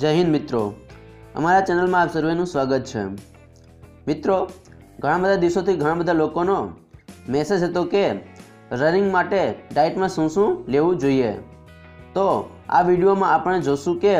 જય હિન્દ મિત્રો. અમારા ચેનલમાં આપ સર્વેનું સ્વાગત છે. મિત્રો, ઘણા બધા દિવસોથી ઘણા બધા લોકોનો મેસેજ હતો કે રનિંગ માટે ડાયટમાં શું શું લેવું જોઈએ. તો આ વિડીયોમાં આપણે જોશું કે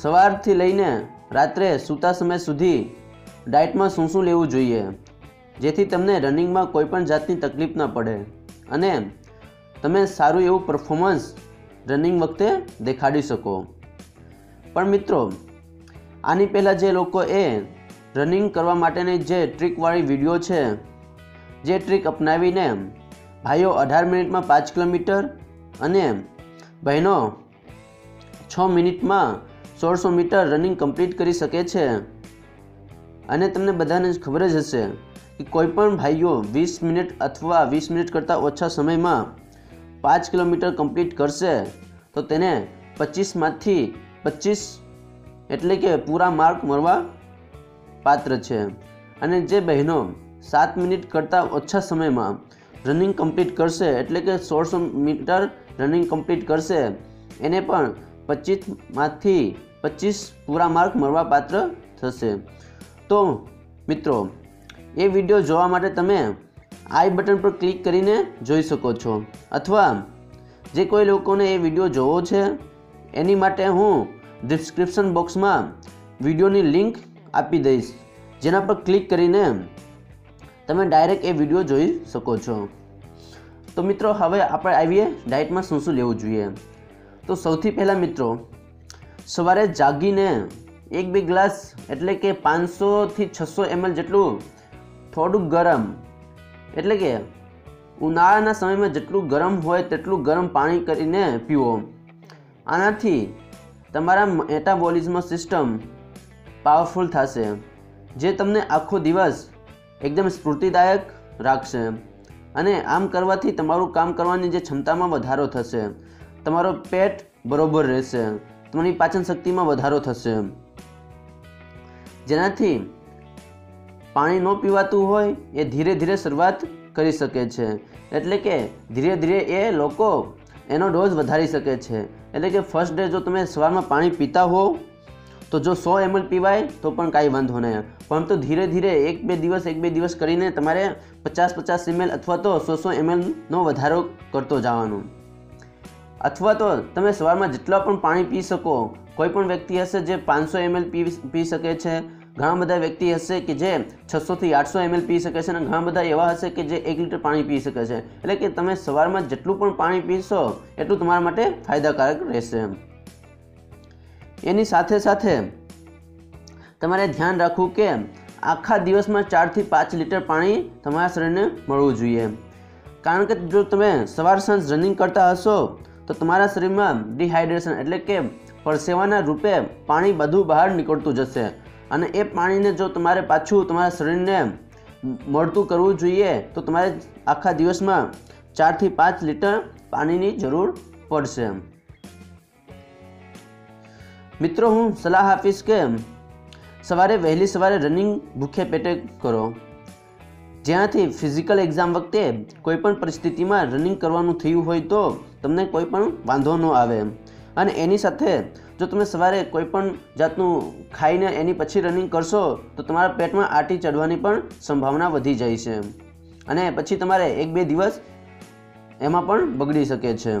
સવારથી લઈને રાત્રે સૂતા સમય સુધી ડાયટમાં શું શું લેવું જોઈએ, જેથી તમને રનિંગમાં કોઈપણ જાતની તકલીફ ન પડે અને તમે સારું એવું પરફોર્મન્સ રનિંગ વખતે દેખાડી શકો. પણ મિત્રો, આની પહેલાં જે લોકો એ રનિંગ કરવા માટેની જે ટ્રીકવાળી વીડિયો છે, જે ટ્રીક અપનાવીને ભાઈઓ અઢાર મિનિટમાં પાંચ કિલોમીટર અને બહેનો છ મિનિટમાં સોળસો મીટર રનિંગ કમ્પ્લીટ કરી શકે છે. અને તમને બધાને ખબર જ હશે કે કોઈપણ ભાઈઓ વીસ મિનિટ અથવા વીસ મિનિટ કરતાં ઓછા સમયમાં પાંચ કિલોમીટર કમ્પ્લીટ કરશે, તો તેને પચીસમાંથી પચીસ એટલે કે પૂરા માર્ક મળવા પાત્ર છે. અને જે બહેનો સાત મિનિટ કરતાં ઓછા સમયમાં રનિંગ કમ્પ્લીટ કરશે એટલે કે સોળસો મીટર રનિંગ કમ્પ્લીટ કરશે, એને પણ પચીસમાંથી પચીસ પૂરા માર્ક મળવા પાત્ર થશે. તો મિત્રો, એ વીડિયો જોવા માટે તમે આઈ બટન પર ક્લિક કરીને જોઈ શકો છો. અથવા જે કોઈ લોકોને એ વીડિયો જોવો છે, એની માટે હું ડિસ્ક્રિપ્શન બોક્સમાં વિડીયોની લિંક આપી દઈશ. જેના પર ક્લિક કરીને તમે ડાયરેક્ટ એ વીડિયો જોઈ શકો છો. તો મિત્રો, હવે આપણે આવીએ ડાયટમાં શું શું લેવું જોઈએ. તો સૌથી પહેલાં મિત્રો, સવારે જાગીને એક બે ગ્લાસ એટલે કે પાંચસોથી છસો એમએલ જેટલું થોડુંક ગરમ, એટલે કે ઉનાળાના સમયમાં જેટલું ગરમ હોય તેટલું ગરમ પાણી કરીને પીવો. આનાથી તમારા મેટાબોલિઝમ સિસ્ટમ પાવરફુલ થશે, જે તમને આખો દિવસ એકદમ સ્ફૂર્તિદાયક રાખશે. અને આમ કરવાથી તમારું કામ કરવાની જે ક્ષમતામાં વધારો થશે, તમારો પેટ બરોબર રહેશે, તમારી પાચન શક્તિમાં વધારો થશે. જેનાથી પાણી ન પીવાતું હોય એ ધીરે ધીરે શરૂઆત કરી શકે છે. એટલે કે ધીરે ધીરે એ લોકો એનો ડોઝ વધારી શકે છે. એટલે કે ફર્સ્ટ ડે જો તમે સવારમાં પાણી પીતા હો તો જો સો એમએલ પીવાય, તો પણ કાંઈ વાંધો નહીં. પરંતુ ધીરે ધીરે એક બે દિવસ, એક બે દિવસ કરીને તમારે પચાસ પચાસ એમએલ અથવા તો સો સો એમએલનો વધારો કરતો જવાનો. અથવા તો તમે સવારમાં જેટલા પણ પાણી પી શકો, કોઈ પણ વ્યક્તિ હશે જે પાંચસો એમએલ પી પી શકે છે ઘણા બધા વ્યક્તિ હશે કે જે છસોથી આઠસો એમએલ પી શકે છે અને ઘણા બધા એવા હશે કે જે એક લીટર પાણી પી શકે છે. એટલે કે તમે સવારમાં જેટલું પણ પાણી પીશો, એટલું તમારા માટે ફાયદાકારક રહેશે. એની સાથે સાથે તમારે ધ્યાન રાખવું કે આખા દિવસમાં ચારથી પાંચ લીટર પાણી તમારા શરીરને મળવું જોઈએ. કારણ કે જો તમે સવાર સાંજ રનિંગ કરતા હશો, તો તમારા શરીરમાં ડિહાઇડ્રેશન એટલે કે પરસેવાના રૂપે પાણી બધું બહાર નીકળતું જશે. અને એ પાણીને જો તમારે પાછું તમારા શરીરને મળતું કરવું જોઈએ, તો તમારે આખા દિવસમાં ચારથી પાંચ લીટર પાણીની જરૂર પડશે. મિત્રો, હું સલાહ આપીશ કે સવારે વહેલી સવારે રનિંગ ભૂખે પેટે કરો. જ્યાંથી ફિઝિકલ એક્ઝામ વખતે કોઈ પણ પરિસ્થિતિમાં રનિંગ કરવાનું થયું હોય તો તમને કોઈ પણ વાંધો ન આવે. અને એની સાથે જો તમે સવારે કોઈ પણ જાતનું ખાઈને એની પછી રનિંગ કરશો, તો તમારા પેટમાં આટી ચડવાની પણ સંભાવના વધી જાય છે. અને પછી તમારે એક બે દિવસ એમાં પણ બગડી શકે છે.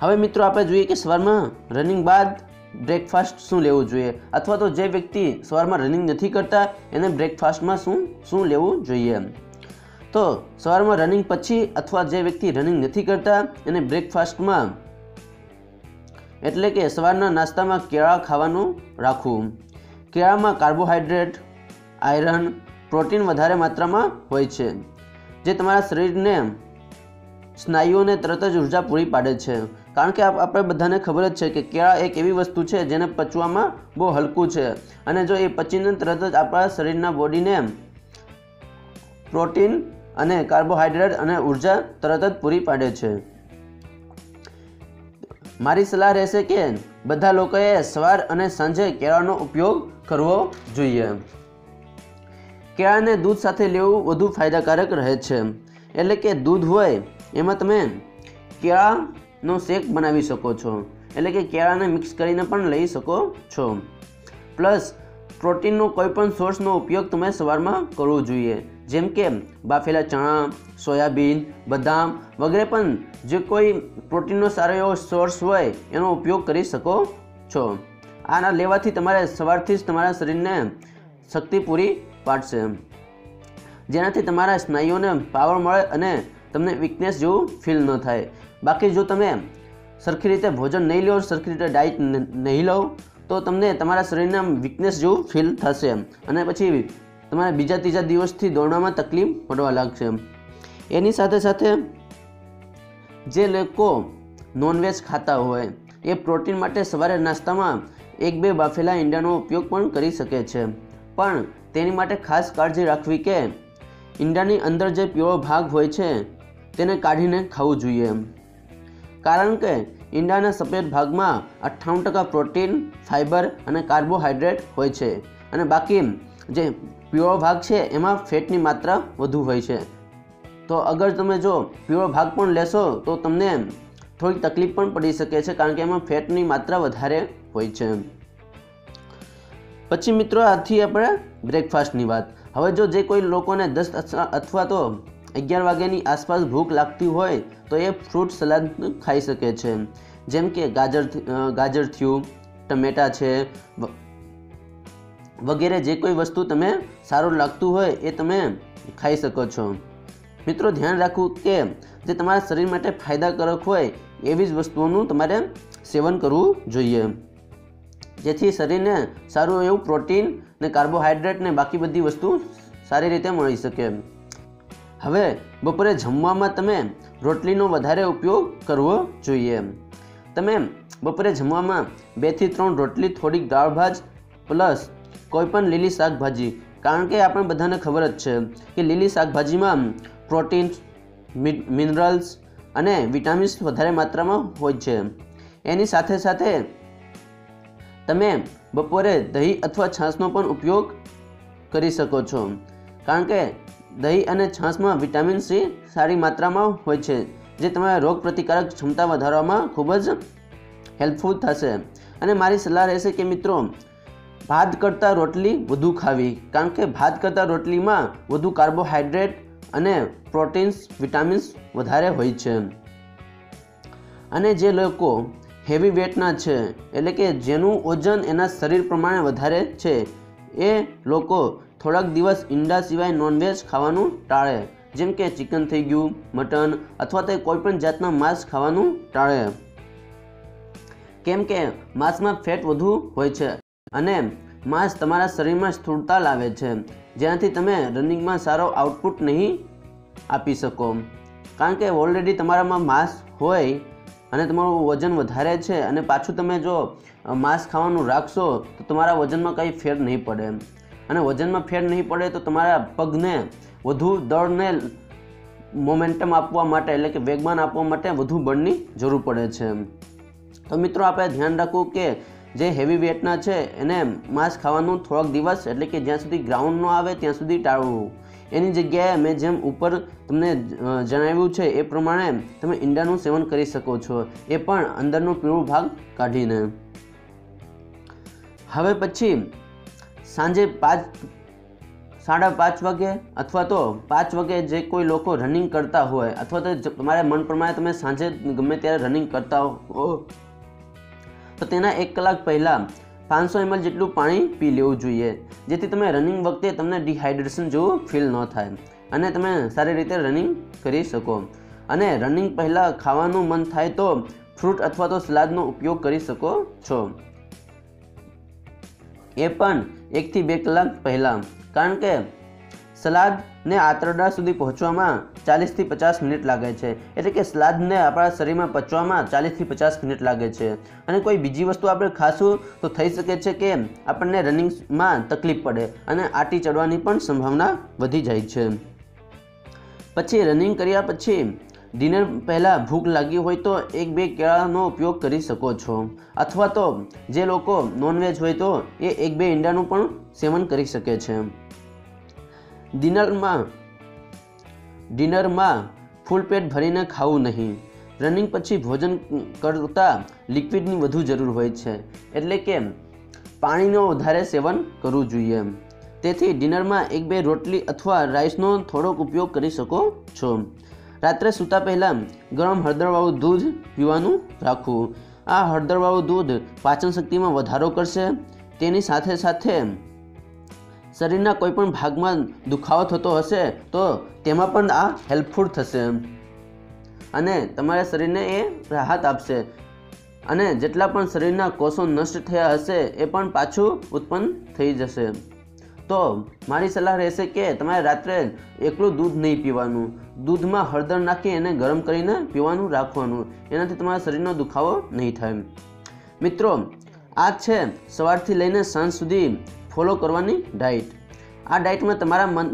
હવે મિત્રો આપણે જોઈએ કે સવારમાં રનિંગ બાદ બ્રેકફાસ્ટ શું લેવું જોઈએ? અથવા તો જે વ્યક્તિ સવારમાં રનિંગ નથી કરતા, એને બ્રેકફાસ્ટમાં શું શું લેવું જોઈએ? તો સવારમાં રનિંગ પછી અથવા જે વ્યક્તિ રનિંગ નથી કરતા, એને બ્રેકફાસ્ટમાં એટલે કે સવારના નાસ્તામાં કેળા ખાવાનું રાખવું. કેળામાં કાર્બોહાઈડ્રેટ, આયરન, પ્રોટીન વધારે માત્રામાં હોય છે, જે તમારા શરીરને સ્નાયુઓને તરત જ ઊર્જા પૂરી પાડે છે. કારણ કે આપણે બધાને ખબર જ છે કે કેળા એક એવી વસ્તુ છે જેને પચવામાં બહુ હલકું છે. અને જો એ પચીને તરત જ આપણા શરીરના બોડીને પ્રોટીન અને કાર્બોહાઈડ્રેટ અને ઊર્જા તરત જ પૂરી પાડે છે. મારી સલાહ રહેશે કે બધા લોકોએ સવાર અને સાંજે કેળાનો ઉપયોગ કરવો જોઈએ. કેળાને દૂધ સાથે લેવું વધુ ફાયદાકારક રહે છે. એટલે કે દૂધ હોય એમાં તમે કેળાનો શેક બનાવી શકો છો. એટલે કે કેળાને મિક્સ કરીને પણ લઈ શકો છો. પ્લસ પ્રોટીનનો કોઈ પણ સોર્સનો ઉપયોગ તમે સવારમાં કરવો જોઈએ. જેમ કે બાફેલા ચણા, સોયાબીન, બદામ વગેરે પણ જે કોઈ પ્રોટીનનો સારો એવો સોર્સ હોય એનો ઉપયોગ કરી શકો છો. આના લેવાથી તમારે સવારથી જ તમારા શરીરને શક્તિ પૂરી પાડશે. જેનાથી તમારા સ્નાયુઓને પાવર મળે અને તમને વીકનેસ જેવું ફીલ ન થાય. બાકી જો તમે સરખી રીતે ભોજન નહીં લો, સરખી રીતે ડાયટ નહીં લો તો તમને તમારા શરીરના વીકનેસ જેવું ફીલ થશે અને પછી તમારા બીજા ત્રીજા દિવસથી દોડવામાં તકલીફ પડવા લાગશે એની સાથે સાથે જે લોકો નોનવેજ ખાતા હોય, એ પ્રોટીન માટે સવારે નાસ્તામાં એક બે બાફેલા ઈંડાનો ઉપયોગ પણ કરી શકે છે. પણ તેની માટે ખાસ કાળજી રાખવી કે ઈંડાની અંદર જે પીળો ભાગ હોય છે, તેને કાઢીને ખાવું જોઈએ કારણ કે ઈંડાના સફેદ ભાગમાં અઠ્ઠાણું ટકા પ્રોટીન, ફાઇબર અને કાર્બોહાઈડ્રેટ હોય છે. અને બાકી જે પીળો ભાગ છે, એમાં ફેટની માત્રા વધુ હોય છે. તો અગર તમે જો પીળો ભાગ પણ લેશો, તો તમને થોડીક તકલીફ પણ પડી શકે છે, કારણ કે એમાં ફેટની માત્રા વધારે હોય છે. પછી મિત્રો, આથી આપણે બ્રેકફાસ્ટની વાત. હવે જો જે કોઈ લોકોને દસ અથવા તો અગિયાર વાગ્યાની આસપાસ ભૂખ લાગતી હોય તો એ ફ્રૂટ સલાદ ખાઈ શકે છે. જેમ કે ગાજર ગાજર થયું, ટમેટા છે વગેરે જે કોઈ વસ્તુ તમે સારું લાગતું હોય એ તમે ખાઈ શકો છો. મિત્રો ધ્યાન રાખવું કે જે તમારા શરીર માટે ફાયદાકારક હોય એવી જ વસ્તુઓનું તમારે સેવન કરવું જોઈએ. જેથી શરીરને સારું એવું પ્રોટીન ને કાર્બોહાઈડ્રેટ ને બાકી બધી વસ્તુ સારી રીતે મળી શકે. હવે બપોરે જમવામાં તમે રોટલીનો વધારે ઉપયોગ કરવો જોઈએ. તમે બપોરે જમવામાં બેથી ત્રણ રોટલી, થોડીક દાળ ભાત પ્લસ કોઈપણ લીલી શાકભાજી. કારણ કે આપણે બધાને ખબર જ છે કે લીલી શાકભાજીમાં પ્રોટીન મિનરલ્સ અને વિટામિન્સ વધારે માત્રામાં હોય છે. એની સાથે સાથે તમે બપોરે દહીં અથવા છાશનો પણ ઉપયોગ કરી શકો છો. કારણ કે દહીં અને છાશમાં વિટામિન સી સારી માત્રામાં હોય છે, જે તમારા રોગ પ્રતિકારક ક્ષમતા વધારવામાં ખૂબ જ હેલ્પફુલ થશે. અને મારી સલાહ રહેશે કે મિત્રો, ભાત કરતાં રોટલી વધુ ખાવી, કારણ કે ભાત કરતાં રોટલીમાં વધુ કાર્બોહાઈડ્રેટ અને પ્રોટીન્સ, વિટામિન્સ વધારે હોય છે. અને જે લોકો હેવી વેટના છે, એટલે કે જેનું વજન એના શરીર પ્રમાણે વધારે છે, એ લોકો થોડાક દિવસ ઈંડા સિવાય નોનવેજ ખાવાનું ટાળે. જેમ કે ચિકન થઈ ગયું મટન અથવા તો કોઈપણ જાતના માંસ ખાવાનું ટાળે. કેમ કે માંસમાં ફેટ વધુ હોય છે અને માંસ તમારા શરીરમાં સ્થૂળતા લાવે છે. જેનાથી તમે રનિંગમાં સારો આઉટપુટ નહીં આપી શકો. કારણ કે ઓલરેડી તમારામાં માંસ હોય અને તમારું વજન વધારે છે અને પાછું તમે જો માંસ ખાવાનું રાખશો, તો તમારા વજનમાં કંઈ ફેર નહીં પડે. અને વજનમાં ફેર નહીં પડે તો તમારા પગને વધુ દળને મોમેન્ટમ આપવા માટે એટલે કે વેગમાન આપવા માટે વધુ બળની જરૂર પડે છે. તો મિત્રો આપણે ધ્યાન રાખવું કે જે હેવી વેટના છે, એને માંસ ખાવાનું થોડાક દિવસ એટલે કે જ્યાં સુધી ગ્રાઉન્ડ ન આવે ત્યાં સુધી ટાળવું. એની જગ્યાએ મેં જેમ ઉપર તમને જણાવ્યું છે એ પ્રમાણે તમે ઈંડાનું સેવન કરી શકો છો, એ પણ અંદરનો પીળો ભાગ કાઢીને. હવે પછી સાંજે પાંચ, સાડા પાંચ વાગે અથવા તો પાંચ વાગે જે કોઈ લોકો રનિંગ કરતા હોય અથવા તો તમારે મન પ્રમાણે તમે સાંજે ગમે ત્યારે રનિંગ કરતા હો, તો તેના એક કલાક પહેલાં પાંચસો એમએલ જેટલું પાણી પી લેવું જોઈએ, જેથી તમે રનિંગ વખતે તમને ડિહાઇડ્રેશન જેવું ફીલ ન થાય અને તમે સારી રીતે રનિંગ કરી શકો. અને રનિંગ પહેલાં ખાવાનું મન થાય તો ફ્રૂટ અથવા તો સલાદનો ઉપયોગ કરી શકો છો. એ પણ એકથી બે કલાક પહેલાં. કારણ કે સલાદને આંતરડા સુધી પહોંચવામાં ચાલીસથી પચાસ મિનિટ લાગે છે. એટલે કે સલાદને આપણા શરીરમાં પચવામાં ચાલીસથી પચાસ મિનિટ લાગે છે. અને કોઈ બીજી વસ્તુ આપણે ખાશું તો થઈ શકે છે કે આપણને રનિંગમાં તકલીફ પડે અને આટી ચડવાની પણ સંભાવના વધી જાય છે. પછી રનિંગ કર્યા પછી ડિનર પહેલાં ભૂખ લાગી હોય તો એક બે કેળાનો ઉપયોગ કરી શકો છો. અથવા તો જે લોકો નોનવેજ હોય તો એ એક બે ઈંડાનું પણ સેવન કરી શકે છે. ડિનરમાં ડિનરમાં ફૂલ પેટ ભરીને ખાવું નહીં. રનિંગ પછી ભોજન કરતાં લિક્વિડની વધુ જરૂર હોય છે. એટલે કે પાણીનો વધારે સેવન કરવું જોઈએ. તેથી ડિનરમાં એક બે રોટલી અથવા રાઈસનો થોડોક ઉપયોગ કરી શકો છો. રાત્રે સૂતા પહેલાં ગરમ હળદરવાળું દૂધ પીવાનું રાખવું. આ હળદરવાળું દૂધ પાચન શક્તિમાં વધારો કરશે. તેની સાથે સાથે શરીરના કોઈપણ ભાગમાં દુખાવો થતો હશે તો તેમાં પણ આ હેલ્પફુલ થશે. અને તમારા શરીરને એ રાહત આપશે. અને જેટલા પણ શરીરના કોષો નષ્ટ થયા હશે એ પણ પાછું ઉત્પન્ન થઈ જશે. તો મારી સલાહ રહેશે કે તમારે રાત્રે એકલું દૂધ નહીં પીવાનું. દૂધમાં હળદર નાખી એને ગરમ કરીને પીવાનું રાખવાનું. એનાથી તમારા શરીરનો દુખાવો નહીં થાય. મિત્રો, આ છે સવારથી લઈને સાંજ સુધી ફોલો કરવાની ડાયટ આ ડાયટમાં તમારા મન,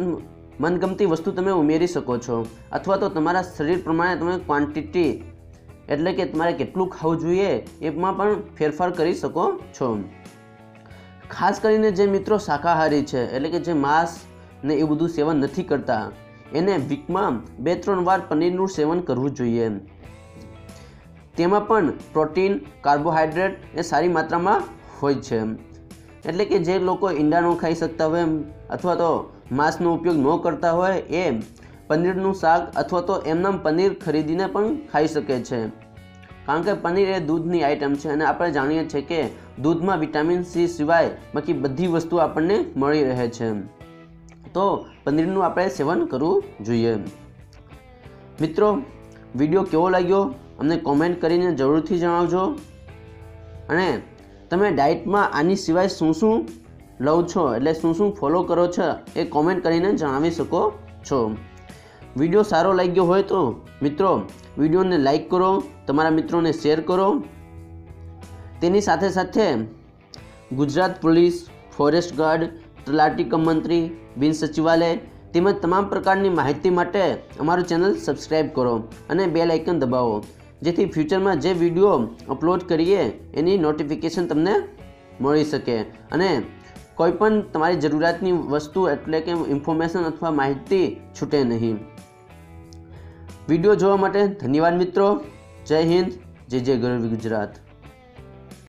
મનગમતી વસ્તુ તમે ઉમેરી શકો છો. અથવા તો તમારા શરીર પ્રમાણે તમે ક્વોન્ટિટી એટલે કે તમારે કેટલું ખાવું જોઈએ એમાં પણ ફેરફાર કરી શકો છો. ખાસ કરીને જે મિત્રો શાકાહારી છે, એટલે કે જે માંસ ને એ બધું સેવન નથી કરતા, એને વીકમાં બે, ત્રણ વાર પનીરનું સેવન કરવું જોઈએ. તેમાં પણ પ્રોટીન, કાર્બોહાઈડ્રેટ એ સારી માત્રામાં હોય છે. એટલે કે જે લોકો ઈંડા ખાઈ શકતા હોય, અથવા તો માંસનો ઉપયોગ ન કરતા હોય, એ પનીરનું શાક અથવા તો એમનામ પનીર ખરીદીને પણ ખાઈ શકે છે. કારણ કે પનીર એ દૂધની આઇટમ છે અને આપણે જાણીએ છીએ કે દૂધમાં વિટામિન સી સિવાય બાકી બધી વસ્તુ આપણને મળી રહે છે. તો પનીરનું આપણે સેવન કરવું જોઈએ. મિત્રો વીડિયો કેવો લાગ્યો? અમને કોમેન્ટ કરીને જરૂરથી જણાવજો. અને તમે ડાયટમાં આની સિવાય શું શું લઉં છો? એટલે શું શું ફોલો કરો છો એ કોમેન્ટ કરીને જણાવી શકો છો. વીડિયો સારો લાગ્યો હોય તો, મિત્રો, વિડીયોને લાઈક કરો, તમારા મિત્રોને શેર કરો. તેની સાથે સાથે ગુજરાત પોલીસ ફોરેસ્ટ ગાર્ડ તલાટી કમ મંત્રી, બિન સચિવાલય તેમજ તમામ પ્રકારની માહિતી માટે અમારું ચેનલ સબસ્ક્રાઈબ કરો અને બેલ આઇકન દબાવો, જેથી ફ્યુચરમાં જે વીડિયો અપલોડ કરીએ, એની નોટિફિકેશન તમને મળી શકે. અને કોઈ પણ તમારી જરૂરિયાતની વસ્તુ એટલે કે ઇન્ફોર્મેશન અથવા માહિતી છૂટે નહીં. વીડિયો જોવા માટે ધન્યવાદ મિત્રો. જય હિન્દ. જય જય ગરવી ગુજરાત.